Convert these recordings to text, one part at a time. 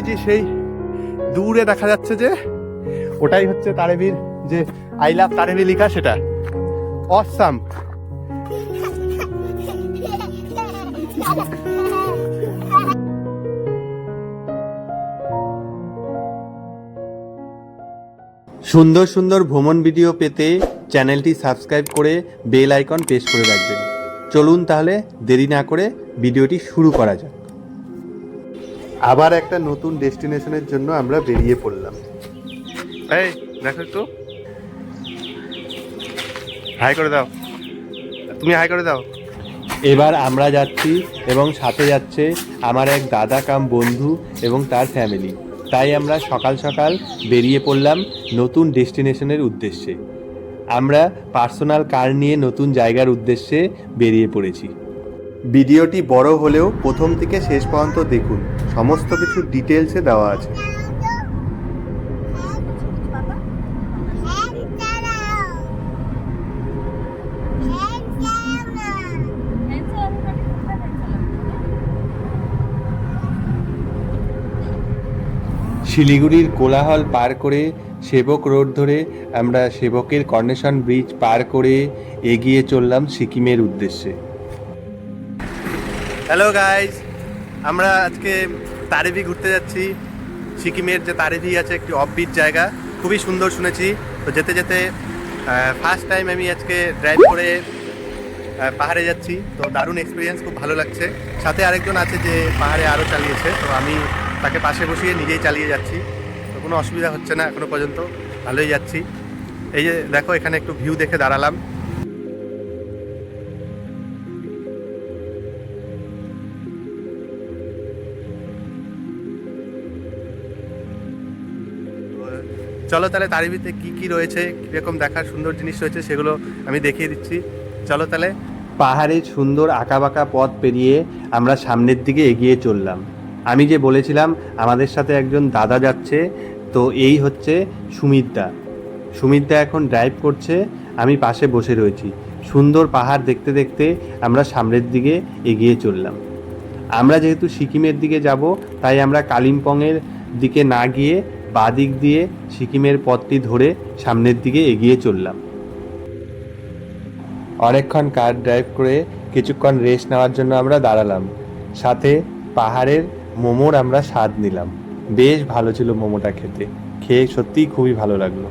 ওই যে সেই দূরে দেখা যাচ্ছে যে, ওটাই হচ্ছে তারেবির যে আই লাভ তারেবি লেখা সেটা। অসাম। সুন্দর সুন্দর ভ্রমণ ভিডিও পেতে চ্যানেলটি সাবস্ক্রাইব করে বেল আইকন প্রেস করে রাখবেন। চলুন তাহলে দেরি না করে ভিডিওটি শুরু করা যাক। আবার একটা নতুন ডেস্টিনেশনের জন্য আমরা বেরিয়ে পড়লাম। এই দেখো একটু। হাই করে দাও। তুমি হাই করে দাও। এবার আমরা যাচ্ছি এবং সাথে যাচ্ছে আমার এক দাদা কাম বন্ধু এবং তার ফ্যামিলি তাই আমরা সকাল সকাল বেরিয়ে পড়লাম নতুন ডেস্টিনেশনের উদ্দেশ্যে। আমরা পার্সোনাল কার নিয়ে নতুন জায়গার উদ্দেশ্যে বেরিয়ে পড়েছি। ভিডিওটি বড় হলেও প্রথম থেকে শেষ পর্যন্ত দেখুন। সমস্ত কিছু ডিটেলসে দেওয়া আছে। শিলিগুড়ির কোলাহল পার করে সেবক রোড ধরে আমরা সেবকের কর্নেশন ব্রিজ পার করে এগিয়ে চললাম সিকিমের উদ্দেশ্যে। হ্যালো গাইজ আমরা আজকে তারেভি ঘুরতে যাচ্ছি। সিকিমের যে তারেভি আছে, একটি অফবিট জায়গা। খুবই সুন্দর শুনেছি। তো যেতে যেতে ফার্স্ট টাইম আমি আজকে ড্রাইভ করে পাহাড়ে যাচ্ছি। তো দারুণ এক্সপিরিয়েন্স খুব ভালো লাগছে। সাথে আরেকজন আছে যে পাহাড়ে আরও চালিয়েছে। তো আমি তাকে পাশে বসিয়ে নিজেই চালিয়ে যাচ্ছি। তো কোনো অসুবিধা হচ্ছে না এখনও পর্যন্ত। ভালোই যাচ্ছি। এই যে দেখো, এখানে একটু ভিউ দেখে দাঁড়ালাম। চলো তাহলে তারিবিতে কি কি রয়েছে, কীরকম দেখার সুন্দর জিনিস রয়েছে সেগুলো আমি দেখিয়ে দিচ্ছি। চলো তাহলে। পাহাড়ের সুন্দর আঁকাবাঁকা পথ পেরিয়ে আমরা সামনের দিকে এগিয়ে চললাম। আমি যে বলেছিলাম, আমাদের সাথে একজন দাদা যাচ্ছে, তো এই হচ্ছে সুমিতদা। সুমিতদা এখন ড্রাইভ করছে, আমি পাশে বসে রয়েছি। সুন্দর পাহাড় দেখতে দেখতে আমরা সামনের দিকে এগিয়ে চললাম। আমরা যেহেতু সিকিমের দিকে যাব, তাই আমরা কালিম্পংয়ের দিকে না গিয়ে বাদিক দিয়ে সিকিমের পথটি ধরে সামনের দিকে এগিয়ে চললাম। অনেকক্ষণ কার ড্রাইভ করে কিছুক্ষণ রেস্ট নেওয়ার জন্য আমরা দাঁড়ালাম। সাথে পাহাড়ের মোমোর আমরা স্বাদ নিলাম। বেশ ভালো ছিল মোমোটা খেতে। খেয়ে সত্যিই খুবই ভালো লাগল।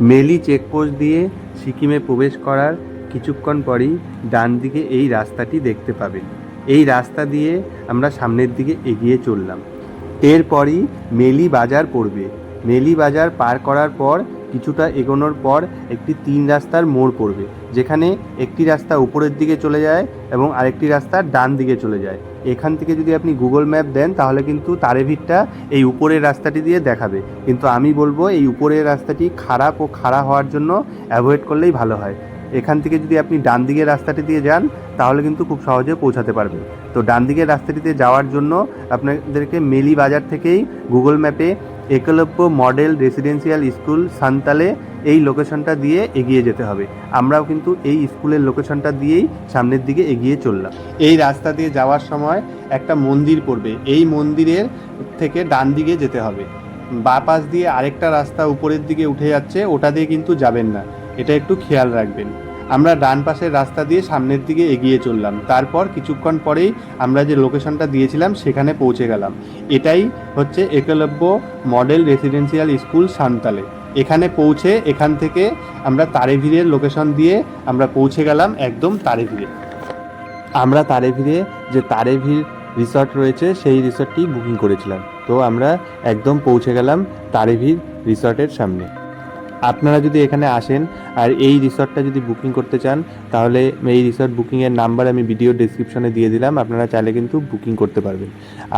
মেলি চেকপোস্ট দিয়ে সিকিমে প্রবেশ করার কিছুক্ষণ পরই ডান দিকে এই রাস্তাটি দেখতে পাবেন এই রাস্তা দিয়ে আমরা সামনের দিকে এগিয়ে চললাম। এরপরই মেলি বাজার পড়বে মেলি বাজার পার করার পর কিছুটা এগোনোর পর একটি তিন রাস্তার মোড় পড়বে, যেখানে একটি রাস্তা উপরের দিকে চলে যায় এবং আরেকটি রাস্তা ডান দিকে চলে যায়। এখান থেকে যদি আপনি গুগল ম্যাপ দেন, তাহলে কিন্তু তারেভিরটা এই উপরের রাস্তাটি দিয়ে দেখাবে। কিন্তু আমি বলব, এই উপরের রাস্তাটি খারাপ ও খাড়া হওয়ার জন্য অ্যাভয়েড করলেই ভালো হয়। এখান থেকে যদি আপনি ডান দিকের রাস্তাটি দিয়ে যান, তাহলে কিন্তু খুব সহজে পৌঁছাতে পারবেন। তো ডান দিকের রাস্তাটিতে যাওয়ার জন্য আপনাদেরকে মেলি বাজার থেকেই গুগল ম্যাপে একলব্য মডেল রেসিডেন্সিয়াল স্কুল সান্তালে এই লোকেশনটা দিয়ে এগিয়ে যেতে হবে। আমরাও কিন্তু এই স্কুলের লোকেশনটা দিয়েই সামনের দিকে এগিয়ে চললাম। এই রাস্তা দিয়ে যাওয়ার সময় একটা মন্দির পড়বে। এই মন্দিরের থেকে ডান দিকে যেতে হবে। বা পাশ দিয়ে আরেকটা রাস্তা উপরের দিকে উঠে যাচ্ছে, ওটা দিয়ে কিন্তু যাবেন না। এটা একটু খেয়াল রাখবেন। আমরা ডান পাশের রাস্তা দিয়ে সামনের দিকে এগিয়ে চললাম। তারপর কিছুক্ষণ পরেই আমরা যে লোকেশনটা দিয়েছিলাম, সেখানে পৌঁছে গেলাম। এটাই হচ্ছে একলব্য মডেল রেসিডেন্সিয়াল স্কুল সান্তালে। এখানে পৌঁছে এখান থেকে আমরা তারেভিরের লোকেশন দিয়ে আমরা পৌঁছে গেলাম একদম তারেভিরে। আমরা তারেভিরে যে তারেভির রিসর্ট রয়েছে, সেই রিসর্টটি বুকিং করেছিলাম। তো আমরা একদম পৌঁছে গেলাম তারেভির রিসর্টের সামনে। আপনারা যদি এখানে আসেন আর এই রিসর্টটা যদি বুকিং করতে চান, তাহলে এই রিসর্ট বুকিংয়ের নাম্বার আমি ভিডিও ডিসক্রিপশনে দিয়ে দিলাম, আপনারা চাইলে কিন্তু বুকিং করতে পারবেন।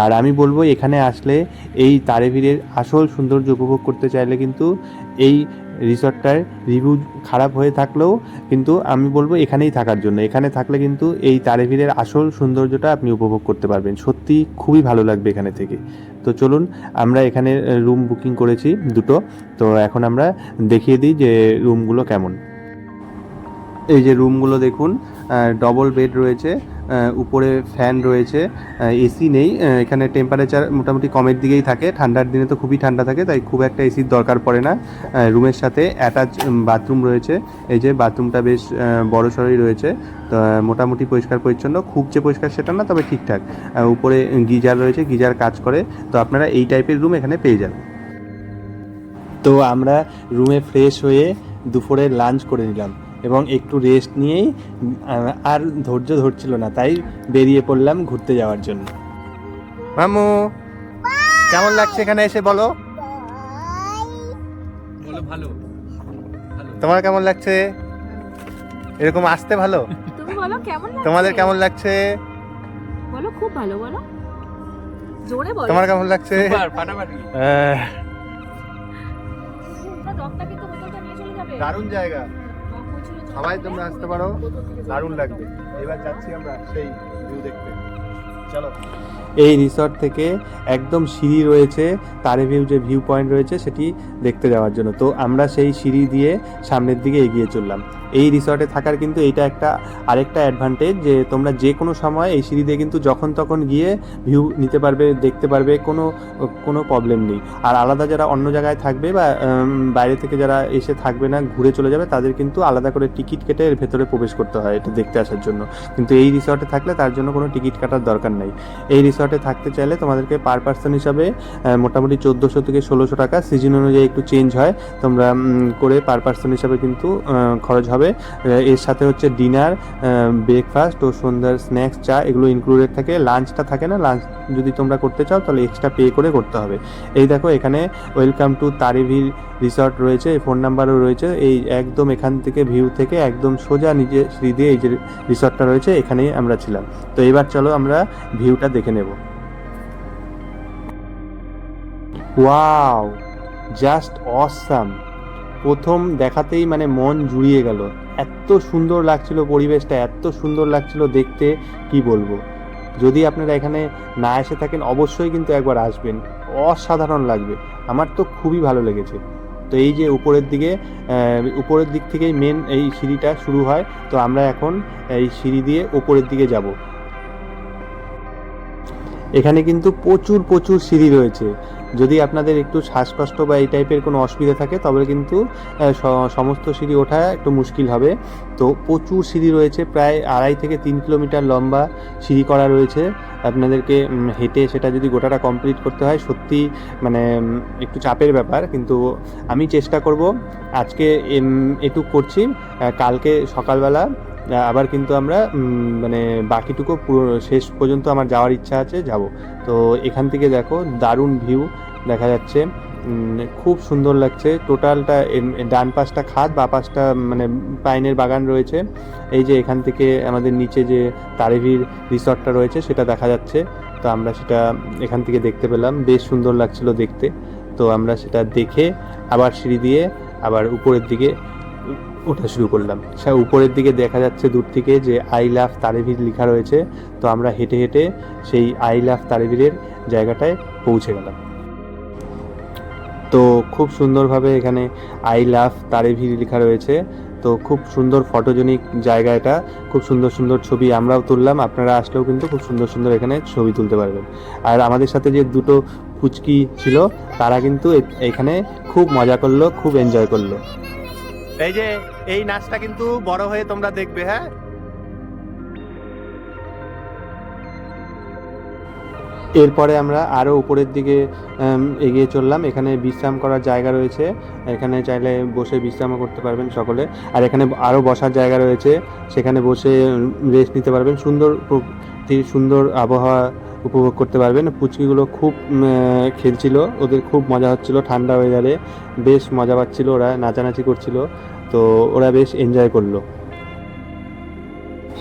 আর আমি বলব, এখানে আসলে এই তারেভিরের আসল সৌন্দর্য উপভোগ করতে চাইলে কিন্তু এই রিসর্টটার রিভিউ খারাপ হয়ে থাকলেও কিন্তু আমি বলব, এখানেই থাকার জন্য। এখানে থাকলে কিন্তু এই তারেভিরের আসল সৌন্দর্যটা আপনি উপভোগ করতে পারবেন। সত্যি খুবই ভালো লাগবে এখানে থেকে। তো চলুন, আমরা এখানে রুম বুকিং করেছি দুটো। তো এখন আমরা দেখিয়ে দিই যে রুমগুলো কেমন। এই যে রুমগুলো দেখুন ডবল বেড রয়েছে। উপরে ফ্যান রয়েছে এসি নেই এখানে টেম্পারেচার মোটামুটি কমের দিকেই থাকে, ঠান্ডার দিনে তো খুবই ঠান্ডা থাকে, তাই খুব একটা এসির দরকার পড়ে না রুমের সাথে অ্যাটাচ বাথরুম রয়েছে, এই যে বাথরুমটা বেশ বড় সড়ই রয়েছে, তো মোটামুটি পরিষ্কার পরিচ্ছন্ন, খুব যে পরিষ্কার সেটা না, তবে ঠিকঠাক উপরে গিজার রয়েছে, গিজার কাজ করে, তো আপনারা এই টাইপের রুম এখানে পেয়ে যাবেন। তো আমরা রুমে ফ্রেশ হয়ে দুপুরে লাঞ্চ করে নিলাম। এবং একটু রেস্ট নিয়েই আর ধৈর্য ধরছিল না তাই বেরিয়ে পড়লাম ঘুরতে যাওয়ার জন্য। মামু কেমন লাগছে এখানে এসে বলো? বলো ভালো। ভালো তোমার কেমন লাগছে? এরকম আসতে ভালো? তুমি বলো কেমন তোমাদের কেমন লাগছে? বলো খুব ভালো বলো। জোরে বলো। তোমার কেমন লাগছে? দারুণ জায়গা। সবাই তোমরা আসতে পারো দারুণ লাগবে। এবার যাচ্ছি আমরা সেই ভিউ দেখতে। চলো। এই রিসর্ট থেকে একদম সিঁড়ি রয়েছে, তারে ভিউ যে ভিউ পয়েন্ট রয়েছে সেটি দেখতে যাওয়ার জন্য। তো আমরা সেই সিঁড়ি দিয়ে সামনের দিকে এগিয়ে চললাম। এই রিসর্টে থাকার কিন্তু এইটা একটা আরেকটা অ্যাডভান্টেজ যে তোমরা যে কোনো সময় এই সিঁড়ি দিয়ে কিন্তু যখন তখন গিয়ে ভিউ নিতে পারবে, দেখতে পারবে, কোনো কোনো প্রবলেম নেই। আর আলাদা যারা অন্য জায়গায় থাকবে বা বাইরে থেকে যারা এসে থাকবে না, ঘুরে চলে যাবে, তাদের কিন্তু আলাদা করে টিকিট কেটে এর ভেতরে প্রবেশ করতে হয় এটা দেখতে আসার জন্য। কিন্তু এই রিসর্টে থাকলে তার জন্য কোনো টিকিট কাটার দরকার নেই। এই রিসর্টে থাকতে চাইলে তোমাদেরকে পার পার্সন হিসাবে মোটামুটি চোদ্দোশো থেকে ষোলোশো টাকা। সিজন অনুযায়ী একটু চেঞ্জ হয়। তোমরা করে পার পার্সন হিসাবে কিন্তু খরচ হবে। এর সাথে হচ্ছে ডিনার ব্রেকফাস্ট ও সন্ধ্যার স্ন্যাক্স চা এগুলো ইনক্লুডেড থাকে। লাঞ্চটা থাকে না? লাঞ্চ যদি তোমরা করতে চাও, তাহলে এক্সট্রা পে করে করতে হবে। এই দেখো, এখানে ওয়েলকাম টু তারিভির রিসর্ট রয়েছে। এই ফোন নাম্বারও রয়েছে। এই একদম এখান থেকে ভিউ থেকে একদম সোজা নিজে সিঁড়ি দিয়ে এই যে রিসর্টটা রয়েছে, এখানেই আমরা ছিলাম। তো এবার চলো আমরা ভিউটা দেখে নেব। ওয়াও জাস্ট অসাম প্রথম দেখাতেই মানে মন জুড়িয়ে গেল। এত সুন্দর লাগছিল পরিবেশটা, এত সুন্দর লাগছিল দেখতে, কি বলব? যদি আপনারা এখানে না এসে থাকেন, অবশ্যই কিন্তু একবার আসবেন। অসাধারণ লাগবে। আমার তো খুবই ভালো লেগেছে। তো এই যে উপরের দিকে উপরের দিক থেকেই মেন এই সিঁড়িটা শুরু হয়। তো আমরা এখন এই সিঁড়ি দিয়ে উপরের দিকে যাব। এখানে কিন্তু প্রচুর প্রচুর সিঁড়ি রয়েছে। যদি আপনাদের একটু শ্বাসকষ্ট বা এই টাইপের কোনো অসুবিধা থাকে, তবে কিন্তু সমস্ত সিঁড়ি ওঠা একটু মুশকিল হবে। তো প্রচুর সিঁড়ি রয়েছে, প্রায় আড়াই থেকে তিন কিলোমিটার লম্বা সিঁড়ি করা রয়েছে। আপনাদেরকে হেঁটে সেটা যদি গোটাটা কমপ্লিট করতে হয়, সত্যি মানে একটু চাপের ব্যাপার। কিন্তু আমি চেষ্টা করব, আজকে এটুক করছি। কালকে সকালবেলা আবার কিন্তু আমরা মানে বাকিটুকু পুরো শেষ পর্যন্ত আমার যাওয়ার ইচ্ছা আছে, যাব। তো এখান থেকে দেখো, দারুণ ভিউ দেখা যাচ্ছে। খুব সুন্দর লাগছে। টোটালটা ডান পাশটা খাদ, বা পাশটা মানে পাইনের বাগান রয়েছে। এই যে এখান থেকে আমাদের নিচে যে তারেভির রিসর্টটা রয়েছে, সেটা দেখা যাচ্ছে। তো আমরা সেটা এখান থেকে দেখতে পেলাম। বেশ সুন্দর লাগছিল দেখতে। তো আমরা সেটা দেখে আবার সিঁড়ি দিয়ে আবার উপরের দিকে ওঠা শুরু করলাম। সে উপরের দিকে দেখা যাচ্ছে দূর থেকে যে আই লাভ তারেভির লেখা রয়েছে, তো আমরা হেঁটে হেঁটে সেই আই লাভ তারেভিরের জায়গাটায় পৌঁছে গেলাম। তো খুব সুন্দরভাবে এখানে আই লাভ তারেভির লেখা রয়েছে, তো খুব সুন্দর ফটোজেনিক জায়গা এটা। খুব সুন্দর সুন্দর ছবি আমরাও তুললাম, আপনারা আসলেও কিন্তু খুব সুন্দর সুন্দর এখানে ছবি তুলতে পারবেন। আর আমাদের সাথে যে দুটো ফুচকি ছিল, তারা কিন্তু এখানে খুব মজা করল, খুব এনজয় করল। এই যে, এই নাচটা কিন্তু বড় হয়ে তোমরা দেখবে হ্যাঁ? এরপরে আমরা আরও উপরের দিকে এগিয়ে চললাম। এখানে বিশ্রাম করার জায়গা রয়েছে। এখানে চাইলে বসে বিশ্রামও করতে পারবেন সকলে। আর এখানে আরও বসার জায়গা রয়েছে। সেখানে বসে রেস্ট নিতে পারবেন। সুন্দর সুন্দর আবহাওয়া উপভোগ করতে পারবেন। পুচকিগুলো খুব খেলছিল। ওদের খুব মজা হচ্ছিল, ঠান্ডা হয়ে গেলে। বেশ মজা পাচ্ছিল ওরা, নাচানাচি করছিল। তো ওরা বেশ এনজয় করল।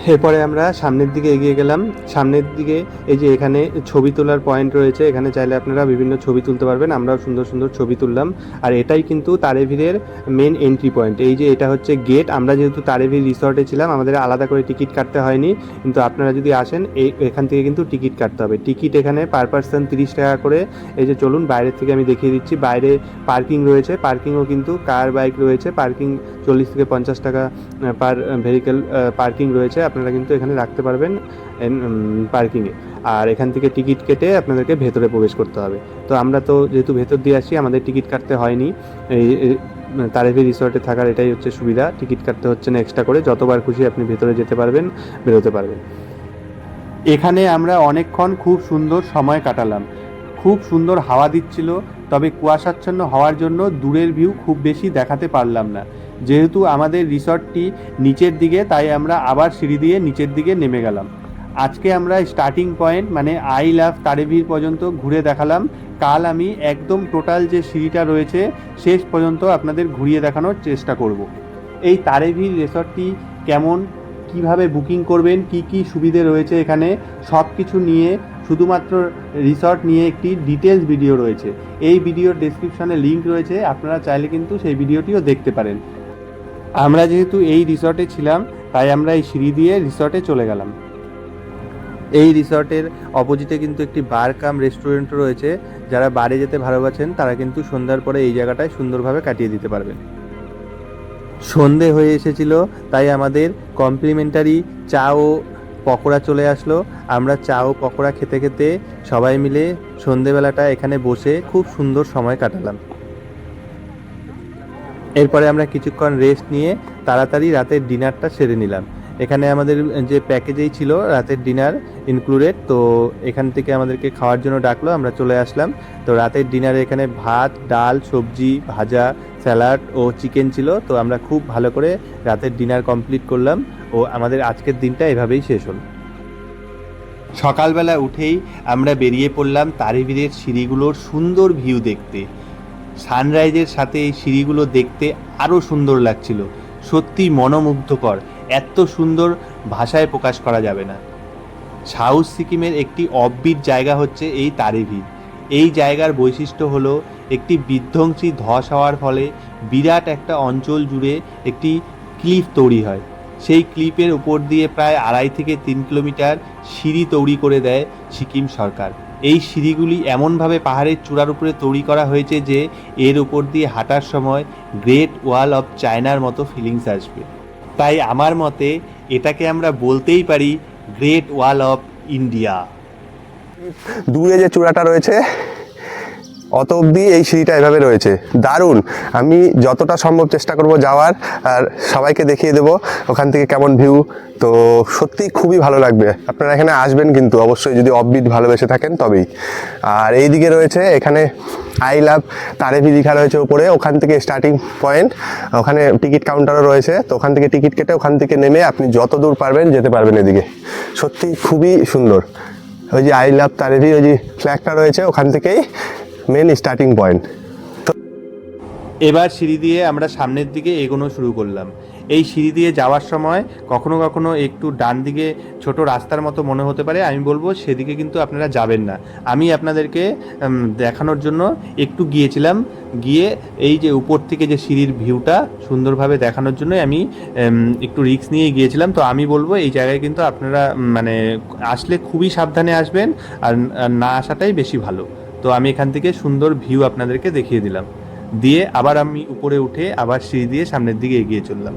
এরপরে আমরা সামনের দিকে এগিয়ে গেলাম। সামনের দিকে এই যে এখানে ছবি তোলার পয়েন্ট রয়েছে, এখানে চাইলে আপনারা বিভিন্ন ছবি তুলতে পারবেন। আমরাও সুন্দর সুন্দর ছবি তুললাম। আর এটাই কিন্তু তারেভিরের মেন এন্ট্রি পয়েন্ট এই যে এটা হচ্ছে গেট আমরা যেহেতু তারেভির রিসর্টে ছিলাম, আমাদের আলাদা করে টিকিট কাটতে হয়নি। কিন্তু আপনারা যদি আসেন, এই, এখান থেকে কিন্তু টিকিট কাটতে হবে। টিকিট এখানে পার পার্সন তিরিশ টাকা করে। এই যে চলুন, বাইরের থেকে আমি দেখিয়ে দিচ্ছি। বাইরে পার্কিং রয়েছে। পার্কিংও কিন্তু কার বাইক রয়েছে। পার্কিং চল্লিশ থেকে পঞ্চাশ টাকা পার ভেহিকেল পার্কিং রয়েছে। আপনারা কিন্তু এখানে রাখতে পারবেন পার্কিংয়ে আর এখান থেকে টিকিট কেটে আপনাদেরকে ভেতরে প্রবেশ করতে হবে। তো আমরা তো যেহেতু ভেতর দিয়ে আসি, আমাদের টিকিট কাটতে হয়নি। তারেভি রিসর্টে থাকার এটাই হচ্ছে সুবিধা। টিকিট কাটতে হচ্ছে না এক্সট্রা করে। যতবার খুশি আপনি ভেতরে যেতে পারবেন, বেরোতে পারবেন। এখানে আমরা অনেকক্ষণ খুব সুন্দর সময় কাটালাম। খুব সুন্দর হাওয়া দিচ্ছিল, তবে কুয়াশাচ্ছন্ন হওয়ার জন্য দূরের ভিউ খুব বেশি দেখাতে পারলাম না। যেহেতু আমাদের রিসর্টটি নিচের দিকে, তাই আমরা আবার সিঁড়ি দিয়ে নিচের দিকে নেমে গেলাম। আজকে আমরা স্টার্টিং পয়েন্ট মানে আই লাভ তারেভির পর্যন্ত ঘুরে দেখালাম। কাল আমি একদম টোটাল যে সিঁড়িটা রয়েছে, শেষ পর্যন্ত আপনাদের ঘুরিয়ে দেখানোর চেষ্টা করব। এই তারেভির রিসর্টটি কেমন, কীভাবে বুকিং করবেন, কি কি সুবিধে রয়েছে এখানে সব কিছু নিয়ে, শুধুমাত্র রিসর্ট নিয়ে একটি ডিটেলস ভিডিও রয়েছে। এই ভিডিওর ডেসক্রিপশনে লিঙ্ক রয়েছে, আপনারা চাইলে কিন্তু সেই ভিডিওটিও দেখতে পারেন। আমরা যেহেতু এই রিসর্টে ছিলাম, তাই আমরা এই সিঁড়ি দিয়ে রিসর্টে চলে গেলাম। এই রিসর্টের অপোজিটে কিন্তু একটি বার কাম রেস্টুরেন্টও রয়েছে। যারা বারে যেতে ভালোবাসেন, তারা কিন্তু সন্ধ্যার পরে এই জায়গাটায় সুন্দরভাবে কাটিয়ে দিতে পারবেন। সন্ধে হয়ে এসেছিল, তাই আমাদের কমপ্লিমেন্টারি চা ও পকোড়া চলে আসলো। আমরা চা ও পকোড়া খেতে খেতে সবাই মিলে সন্ধেবেলাটা এখানে বসে খুব সুন্দর সময় কাটালাম। এরপরে আমরা কিছুক্ষণ রেস্ট নিয়ে তাড়াতাড়ি রাতের ডিনারটা সেরে নিলাম। এখানে আমাদের যে প্যাকেজেই ছিল রাতের ডিনার ইনক্লুডেড তো এখান থেকে আমাদেরকে খাওয়ার জন্য ডাকলো, আমরা চলে আসলাম। তো রাতের ডিনারে এখানে ভাত, ডাল, সবজি, ভাজা স্যালাড ও চিকেন ছিল, তো আমরা খুব ভালো করে রাতের ডিনার কমপ্লিট করলাম। ও আমাদের আজকের দিনটা এভাবেই শেষ হলো। সকালবেলা উঠেই আমরা বেরিয়ে পড়লাম তারিবীরের সিঁড়িগুলোর সুন্দর ভিউ দেখতে। সানরাইজের সাথে এই সিঁড়িগুলো দেখতে আরও সুন্দর লাগছিল। সত্যি মনোমুগ্ধকর। এত সুন্দর ভাষায় প্রকাশ করা যাবে না। সাউথ সিকিমের একটি অববিট জায়গা হচ্ছে এই তারেভির এই জায়গার বৈশিষ্ট্য হলো একটি বিধ্বংসী ধস হওয়ার ফলে বিরাট একটা অঞ্চল জুড়ে একটি ক্লিফ তৈরি হয়। সেই ক্লিপের উপর দিয়ে প্রায় আড়াই থেকে তিন কিলোমিটার সিঁড়ি তৈরি করে দেয় সিকিম সরকার। এই সিঁড়িগুলি এমনভাবে পাহাড়ের চূড়ার উপরে তৈরি করা হয়েছে যে এর উপর দিয়ে হাঁটার সময় গ্রেট ওয়াল অফ চায়নার মতো ফিলিংস আসবে। তাই আমার মতে এটাকে আমরা বলতেই পারি গ্রেট ওয়াল অফ ইন্ডিয়া দূরে যে চূড়াটা রয়েছে অত অবধি এই সিঁড়িটা এভাবে রয়েছে। দারুণ। আমি যতটা সম্ভব চেষ্টা করব যাওয়ার, আর সবাইকে দেখিয়ে দেব ওখান থেকে কেমন ভিউ তো সত্যি খুবই ভালো লাগবে। আপনারা এখানে আসবেন কিন্তু অবশ্যই যদি অববিট ভালোবেসে থাকেন তবেই। আর এই দিকে রয়েছে এখানে আই লাভ তারেভি দীঘা রয়েছে উপরে, ওখান থেকে স্টার্টিং পয়েন্ট ওখানে টিকিট কাউন্টারও রয়েছে। তো ওখান থেকে টিকিট কেটে ওখান থেকে নেমে আপনি যত দূর পারবেন যেতে পারবেন এদিকে। সত্যি খুবই সুন্দর। ওই যে আই লাভ তারেভি ওই যে ফ্ল্যাগটা রয়েছে ওখান থেকেই। মেন স্টার্টিং পয়েন্ট এবার সিঁড়ি দিয়ে আমরা সামনের দিকে এগোনো শুরু করলাম। এই সিঁড়ি দিয়ে যাওয়ার সময় কখনো কখনো একটু ডান দিকে ছোট রাস্তার মতো মনে হতে পারে। আমি বলব সেদিকে কিন্তু আপনারা যাবেন না। আমি আপনাদেরকে দেখানোর জন্য একটু গিয়েছিলাম। গিয়ে এই যে উপর থেকে যে সিঁড়ির ভিউটা সুন্দরভাবে দেখানোর জন্য আমি একটু রিস্ক নিয়ে গিয়েছিলাম। তো আমি বলব এই জায়গায় কিন্তু আপনারা মানে আসলে খুবই সাবধানে আসবেন। আর না আসাটাই বেশি ভালো। তো আমি এখান থেকে সুন্দর ভিউ আপনাদেরকে দেখিয়ে দিলাম। দিয়ে আবার আমি উপরে উঠে আবার সিঁড়ি দিয়ে সামনের দিকে এগিয়ে চললাম।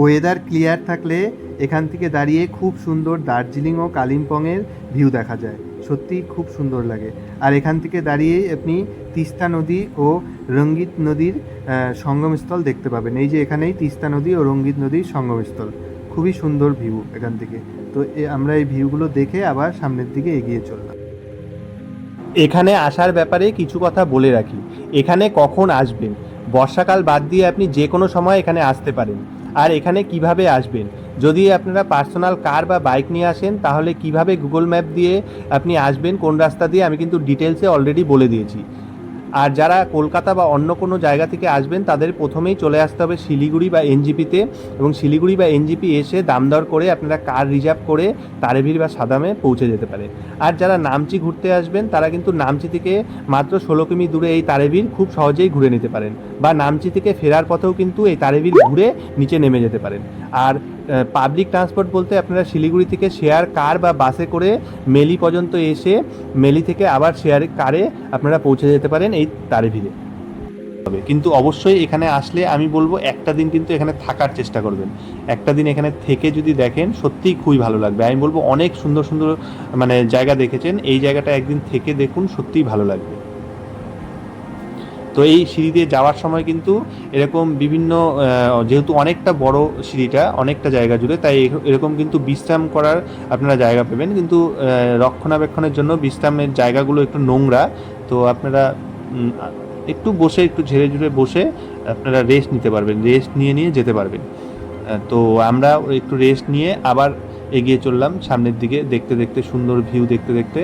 ওয়েদার ক্লিয়ার থাকলে এখান থেকে দাঁড়িয়ে খুব সুন্দর দার্জিলিং ও কালিম্পংয়ের ভিউ দেখা যায়। সত্যি খুব সুন্দর লাগে। আর এখান থেকে দাঁড়িয়ে আপনি তিস্তা নদী ও রঙ্গিত নদীর সঙ্গমস্থল দেখতে পাবেন। এই যে এখানেই তিস্তা নদী ও রঙ্গিত নদীর সঙ্গমস্থল। খুবই সুন্দর ভিউ এখান থেকে। তো আমরা এই ভিউগুলো দেখে আবার সামনের দিকে এগিয়ে চললাম। এখানে আসার ব্যাপারে কিছু কথা বলে রাখি। এখানে কখন আসবেন? বর্ষাকাল বাদ দিয়ে আপনি যে কোনো সময় এখানে আসতে পারেন। আর এখানে কীভাবে আসবেন? যদি আপনারা পার্সোনাল কার বা বাইক নিয়ে আসেন, তাহলে কীভাবে গুগল ম্যাপ দিয়ে আপনি আসবেন, কোন রাস্তা দিয়ে, আমি কিন্তু ডিটেলসে অলরেডি বলে দিয়েছি। আর যারা কলকাতা বা অন্য কোনো জায়গা থেকে আসবেন, তাদের প্রথমেই চলে আসতে হবে শিলিগুড়ি বা এনজিপিতে এবং শিলিগুড়ি বা এনজিপি এসে দাম দর করে আপনারা কার রিজার্ভ করে তারেভির বা সাদামে পৌঁছে যেতে পারে। আর যারা নামচি ঘুরতে আসবেন, তারা কিন্তু নামচি থেকে মাত্র ষোলো কিমি দূরে এই তারেভির খুব সহজেই ঘুরে নিতে পারেন বা নামচি থেকে ফেরার পথেও কিন্তু এই তারেভির ঘুরে নিচে নেমে যেতে পারেন। আর পাবলিক ট্রান্সপোর্ট বলতে আপনারা শিলিগুড়ি থেকে শেয়ার কার বা বাসে করে মেলি পর্যন্ত এসে মেলি থেকে আবার শেয়ার কারে আপনারা পৌঁছে যেতে পারেন এই তারেভিরে হবে কিন্তু অবশ্যই এখানে আসলে আমি বলব একটা দিন কিন্তু এখানে থাকার চেষ্টা করবেন। একটা দিন এখানে থেকে যদি দেখেন সত্যিই খুবই ভালো লাগবে। আমি বলব অনেক সুন্দর সুন্দর মানে জায়গা দেখেছেন। এই জায়গাটা একদিন থেকে দেখুন সত্যিই ভালো লাগবে। তো এই সিঁড়িতে যাওয়ার সময় কিন্তু এরকম বিভিন্ন যেহেতু অনেকটা বড় সিঁড়িটা, অনেকটা জায়গা জুড়ে, তাই এর- এরকম কিন্তু বিশ্রাম করার আপনারা জায়গা পাবেন। কিন্তু রক্ষণাবেক্ষণের জন্য বিশ্রামের জায়গাগুলো একটু নোংরা। তো আপনারা একটু বসে, একটু ঝেড়ে ঝুড়ে বসে আপনারা রেস্ট নিতে পারবেন রেস্ট নিয়ে নিয়ে যেতে পারবেন। তো আমরা একটু রেস্ট নিয়ে আবার এগিয়ে চললাম, সামনের দিকে দেখতে দেখতে, সুন্দর ভিউ দেখতে দেখতে।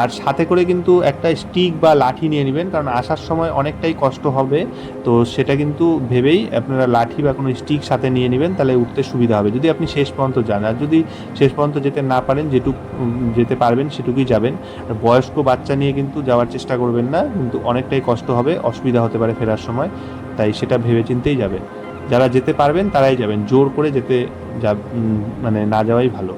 আর সাথে করে কিন্তু একটা স্টিক বা লাঠি নিয়ে নেবেন, কারণ আসার সময় অনেকটাই কষ্ট হবে। তো সেটা কিন্তু ভেবেই আপনারা লাঠি বা কোনো স্টিক সাথে নিয়ে নেবেন, তাহলে উঠতে সুবিধা হবে। যদি আপনি শেষ পর্যন্ত যান, আর যদি শেষ পর্যন্ত যেতে না পারেন, যেটুক যেতে পারবেন সেটুকুই যাবেন। আর বয়স্ক বাচ্চা নিয়ে কিন্তু যাওয়ার চেষ্টা করবেন না, কিন্তু অনেকটাই কষ্ট হবে, অসুবিধা হতে পারে ফেরার সময়, তাই সেটা ভেবে চিন্তেই যাবেন। যারা যেতে পারবেন তারাই যাবেন। জোর করে যেতে যা মানে না যাওয়াই ভালো।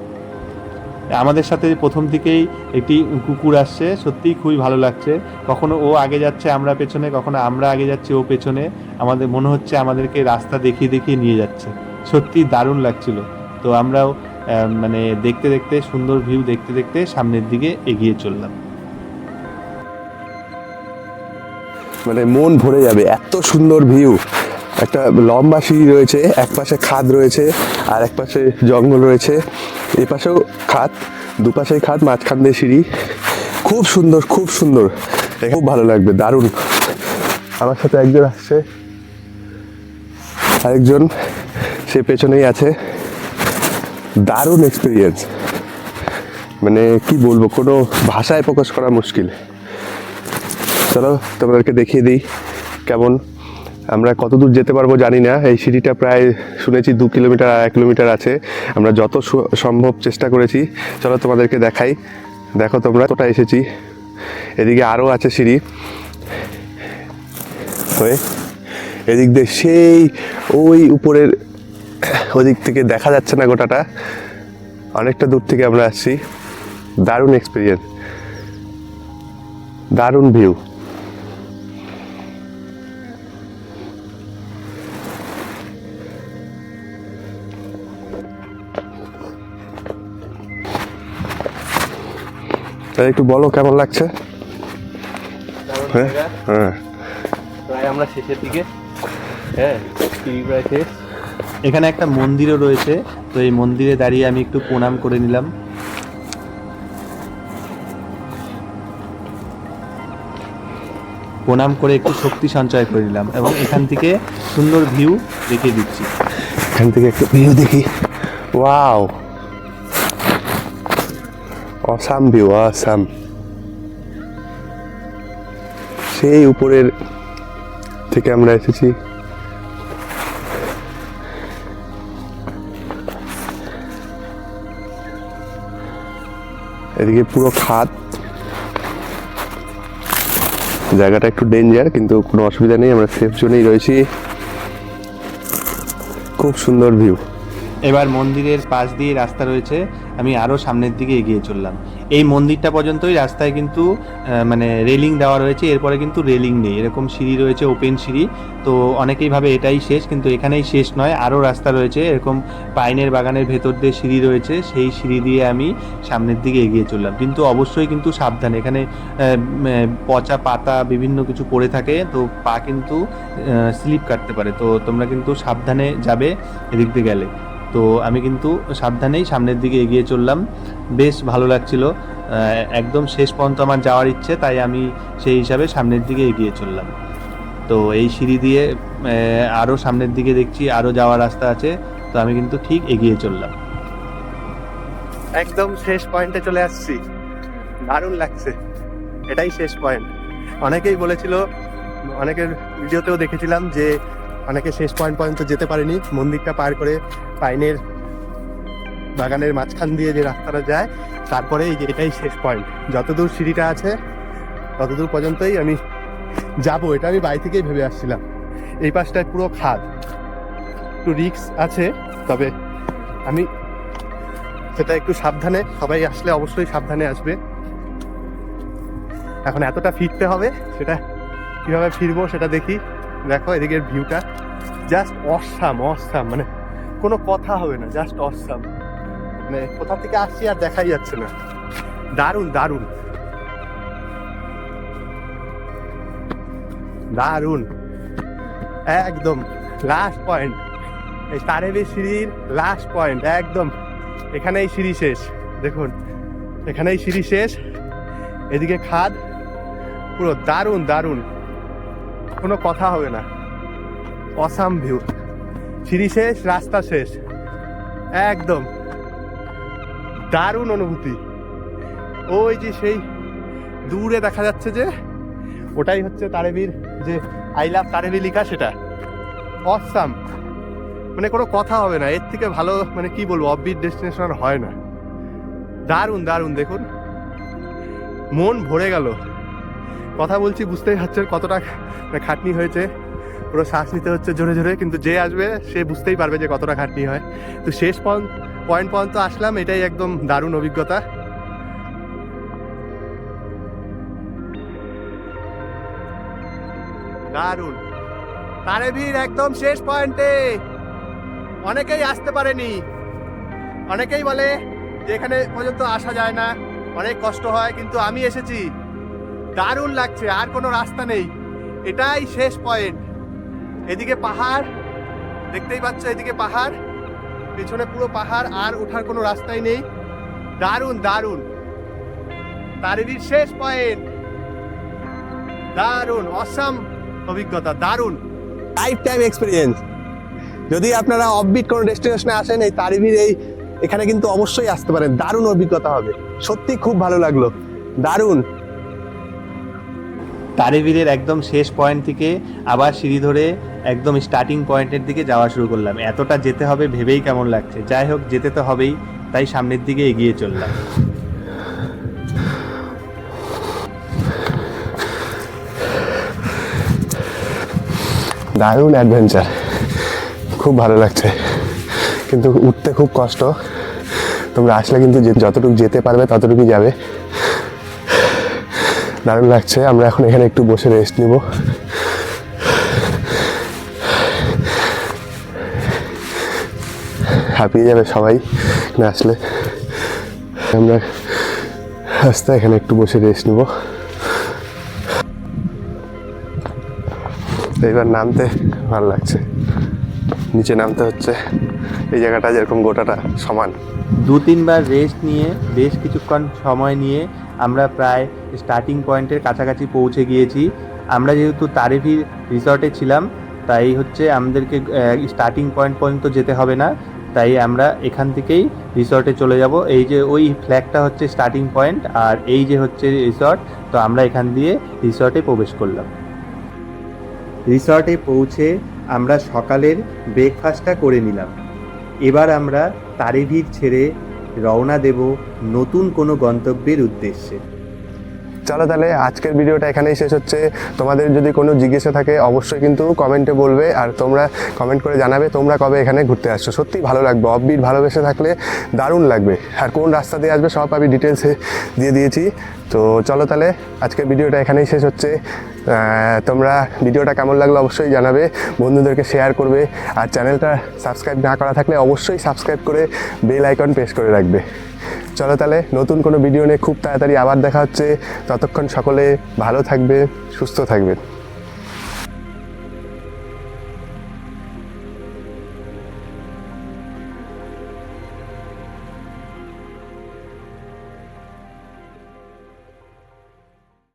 আমাদের সাথে প্রথম থেকেই একটি কুকুর আসছে, সত্যিই খুবই ভালো লাগছে। কখনো ও আগে যাচ্ছে, আমরা পেছনে, কখনো আমরা আগে যাচ্ছি, ও পেছনে। আমাদের, মনে হচ্ছে আমাদেরকে রাস্তা দেখিয়ে দেখিয়ে নিয়ে যাচ্ছে। সত্যি দারুণ লাগছিল। তো আমরাও মানে দেখতে দেখতে, সুন্দর ভিউ দেখতে দেখতে সামনের দিকে এগিয়ে চললাম। মানে মন ভরে যাবে, এত সুন্দর ভিউ। একটা লম্বা সিঁড়ি রয়েছে, এক পাশে খাদ রয়েছে আর এক পাশে জঙ্গল রয়েছে। এই পাশেও খাদ, দুপাশেই খাদ, মাঝখান দিয়ে সিঁড়ি। খুব সুন্দর খুব সুন্দর। খুব ভালো লাগবে, দারুণ। আমার সাথে একজন আসছে। আরেকজন, সে পেছনেই আছে। দারুণ এক্সপিরিয়েন্স মানে কি বলব, কোনো ভাষায় প্রকাশ করা মুশকিল। চলো তোমাদেরকে দেখিয়ে দিই কেমন আমরা কত দূর যেতে পারব জানি না। এই সিঁড়িটা প্রায় শুনেছি দু কিলোমিটার আড়াই কিলোমিটার আছে। আমরা যত সম্ভব চেষ্টা করেছি। চলো তোমাদেরকে দেখাই। দেখো তোমরা কতটা এসেছি। এদিকে আরও আছে সিঁড়ি। হয়ে এদিক দিয়ে সেই ওই উপরের, ওদিক থেকে দেখা যাচ্ছে না গোটাটা। অনেকটা দূর থেকে আমরা আসছি। দারুণ এক্সপিরিয়েন্স দারুণ ভিউ তাহলে একটু বলো কেমন লাগছে? হ্যাঁ? হ্যাঁ। প্রায় আমরা শেষের দিকে। হ্যাঁ প্রায় শেষ। এখানে একটা মন্দিরও রয়েছে তো এই মন্দিরে দাঁড়িয়ে আমি একটু প্রণাম করে নিলাম। প্রণাম করে একটু শক্তি সঞ্চয় করে নিলাম এবং এখান থেকে সুন্দর ভিউ দেখিয়ে দিচ্ছি। এখান থেকে একটু ভিউ দেখি। ওয়াও অসাম ভিউ অসাম সেই উপরের থেকে আমরা এসেছি। এদিকে পুরো খাত। জায়গাটা একটু ডেঞ্জার, কিন্তু কোনো অসুবিধা নেই, আমরা সেফ জোনেই রয়েছি। খুব সুন্দর ভিউ। এবার মন্দিরের পাশ দিয়ে রাস্তা রয়েছে। আমি আরও সামনের দিকে এগিয়ে চললাম। এই মন্দিরটা পর্যন্তই রাস্তায় কিন্তু মানে রেলিং দেওয়া রয়েছে। এরপরে কিন্তু রেলিং নেই। এরকম সিঁড়ি রয়েছে ওপেন সিঁড়ি। তো অনেকেই ভাবে এটাই শেষ, কিন্তু এখানেই শেষ নয়। আরও রাস্তা রয়েছে। এরকম পাইনের বাগানের ভেতর দিয়ে সিঁড়ি রয়েছে। সেই সিঁড়ি দিয়ে আমি সামনের দিকে এগিয়ে চললাম। কিন্তু অবশ্যই কিন্তু সাবধানে। এখানে পচা পাতা, বিভিন্ন কিছু পড়ে থাকে। তো পা কিন্তু স্লিপ কাটতে পারে। তো তোমরা কিন্তু সাবধানে যাবে এদিক দিয়ে গেলে। তো আমি কিন্তু সাবধানেই সামনের দিকে এগিয়ে চললাম। বেশ ভালো লাগছিল। একদম শেষ পর্যন্ত আমার যাওয়ার ইচ্ছে, তাই আমি সেই হিসাবে সামনের দিকে এগিয়ে চললাম। তো এই সিঁড়ি দিয়ে আরও সামনের দিকে দেখছি আরও যাওয়ার রাস্তা আছে। তো আমি কিন্তু ঠিক এগিয়ে চললাম। একদম শেষ পয়েন্টে চলে আসছি। দারুণ লাগছে। এটাই শেষ পয়েন্ট। অনেকেই বলেছিল, অনেকের ভিডিওতেও দেখেছিলাম যে অনেকে শেষ পয়েন্ট পর্যন্ত যেতে পারেনি। মন্দিরটা পার করে পাইনের বাগানের মাঝখান দিয়ে যে রাস্তাটা যায়, তারপরে এই যে এটাই শেষ পয়েন্ট যতদূর সিঁড়িটা আছে, ততদূর পর্যন্তই আমি যাব। এটা আমি বাড়ি থেকেই ভেবে আসছিলাম। এই পাশটায় পুরো খাদ। একটু রিক্স আছে, তবে আমি সেটা একটু সাবধানে, সবাই আসলে অবশ্যই সাবধানে আসবে। এখন এতটা ফিরতে হবে, সেটা কীভাবে ফিরবো সেটা দেখি। দেখো, এদিকের ভিউটা জাস্ট অসাম অসাম মানে কোনো কথা হবে না জাস্ট অসাম মানে কোথা থেকে আসছি আর দেখাই যাচ্ছে না। দারুণ দারুণ। দারুণ। একদম লাস্ট পয়েন্ট এই তারেবি সিঁড়ির লাস্ট পয়েন্ট একদম। এখানেই সিঁড়ি শেষ, দেখুন। এখানেই সিঁড়ি শেষ। এদিকে খাদ, পুরো দারুণ দারুণ। কোনো কথা হবে না। Awesome view. সিঁড়ি শেষ, রাস্তা শেষ। একদম। দারুণ অনুভূতি। ওই যে সেই দূরে দেখা যাচ্ছে যে, ওটাই হচ্ছে তারেবির যে আই লাভ তারেবি লেখা সেটা। অসাম। মানে কোনো কথা হবে না, এর থেকে ভালো মানে কি বলব অফবিট ডেস্টিনেশন আর হয় না। দারুণ দারুণ, দেখুন। মন ভরে গেল। কথা বলছি বুঝতেই পারছেন কতটা খাটনি হয়েছে। পুরো শ্বাস নিতে হচ্ছে জোরে জোরে, কিন্তু যে আসবে সে বুঝতেই পারবে যে কতটা খাটনি হয়। তো শেষ পয়েন্ট পর্যন্ত আসলাম, এটাই একদম দারুণ অভিজ্ঞতা। দারুণ। তারে ভিড় একদম শেষ পয়েন্টে। অনেকেই আসতে পারেনি। অনেকেই বলে যে এখানে পর্যন্ত আসা যায় না, অনেক কষ্ট হয়, কিন্তু আমি এসেছি। দারুণ লাগছে, আর কোনো রাস্তা নেই। এটাই শেষ পয়েন্ট। এদিকে পাহাড় দেখতেই পাচ্ছ এদিকে পাহাড় পেছনে পুরো পাহাড় আর ওঠার কোনো রাস্তাই নেই। দারুণ দারুণ। তারিবির শেষ পয়েন্ট দারুণ অসাম অভিজ্ঞতা দারুণ। লাইফ টাইম এক্সপিরিয়েন্স যদি আপনারা অফবিট কোনো ডেস্টিনেশনে আসেন এই তারিবির এই এখানে কিন্তু অবশ্যই আসতে পারেন। দারুণ অভিজ্ঞতা হবে। সত্যি খুব ভালো লাগল। দারুণ। তারেবীরের একদম শেষ পয়েন্ট থেকে আবার সিঁড়ি ধরে একদম স্টার্টিং পয়েন্টের দিকে যাওয়া শুরু করলাম। এতটা যেতে হবে ভেবেই কেমন লাগছে। যাই হোক, যেতে তো হবেই, তাই সামনের দিকে এগিয়ে চললাম। দারুণ অ্যাডভেঞ্চার খুব ভালো লাগছে। কিন্তু উঠতে খুব কষ্ট। তোমরা আসলে কিন্তু যতটুকু যেতে পারবে, ততটুকুই যাবে। দারুণ লাগছে। আমরা এখন এখানে একটু বসে রেস্ট নিব। হাঁপিয়ে যাবে সবাই এখানে আসলে। আমরা রাস্তা এখানে একটু বসে রেস্ট নিব। তো এবার নামতে ভালো লাগছে। নিচে নামতে হচ্ছে। এই জায়গাটা যেরকম গোটাটা সমান। দু তিনবার রেস্ট নিয়ে, বেশ কিছুক্ষণ সময় নিয়ে আমরা প্রায় স্টার্টিং পয়েন্টের কাছাকাছি পৌঁছে গিয়েছি। আমরা যেহেতু তারেভি রিসর্টে ছিলাম, তাই হচ্ছে আমাদেরকে স্টার্টিং পয়েন্ট পর্যন্ত যেতে হবে না। তাই আমরা এখান থেকেই রিসর্টে চলে যাব। এই যে ওই ফ্ল্যাগটা হচ্ছে স্টার্টিং পয়েন্ট আর এই যে হচ্ছে রিসর্ট তো আমরা এখান দিয়ে রিসর্টে প্রবেশ করলাম। রিসর্টে পৌঁছে আমরা সকালের ব্রেকফাস্টটা করে নিলাম। এবার আমরা তারিভির ছেড়ে রওনা দেব নতুন কোনো গন্তব্যের উদ্দেশ্যে। চলো তাহলে আজকের ভিডিওটা এখানেই শেষ হচ্ছে। তোমাদের যদি কোনো জিজ্ঞাসা থাকে, অবশ্যই কিন্তু কমেন্টে বলবে আর তোমরা কমেন্ট করে জানাবে তোমরা কবে এখানে ঘুরতে আসছো। সত্যি ভালো লাগবে অফবিট ভালোবেসে থাকলে দারুণ লাগবে। আর কোন রাস্তা দিয়ে আসবে সব আমি ডিটেলসে দিয়ে দিয়েছি। তো চলো তাহলে আজকের ভিডিওটা এখানেই শেষ হচ্ছে। তোমরা ভিডিওটা কেমন লাগল অবশ্যই জানাবে, বন্ধুদেরকে শেয়ার করবে। আর চ্যানেলটা সাবস্ক্রাইব না করা থাকলে অবশ্যই সাবস্ক্রাইব করে বেল আইকন প্রেস করে রাখবে। চলো তাহলে নতুন কোনো ভিডিও নিয়ে খুব তাড়াতাড়ি আবার দেখা হচ্ছে। ততক্ষণ সকলে ভালো থাকবে, সুস্থ থাকবে।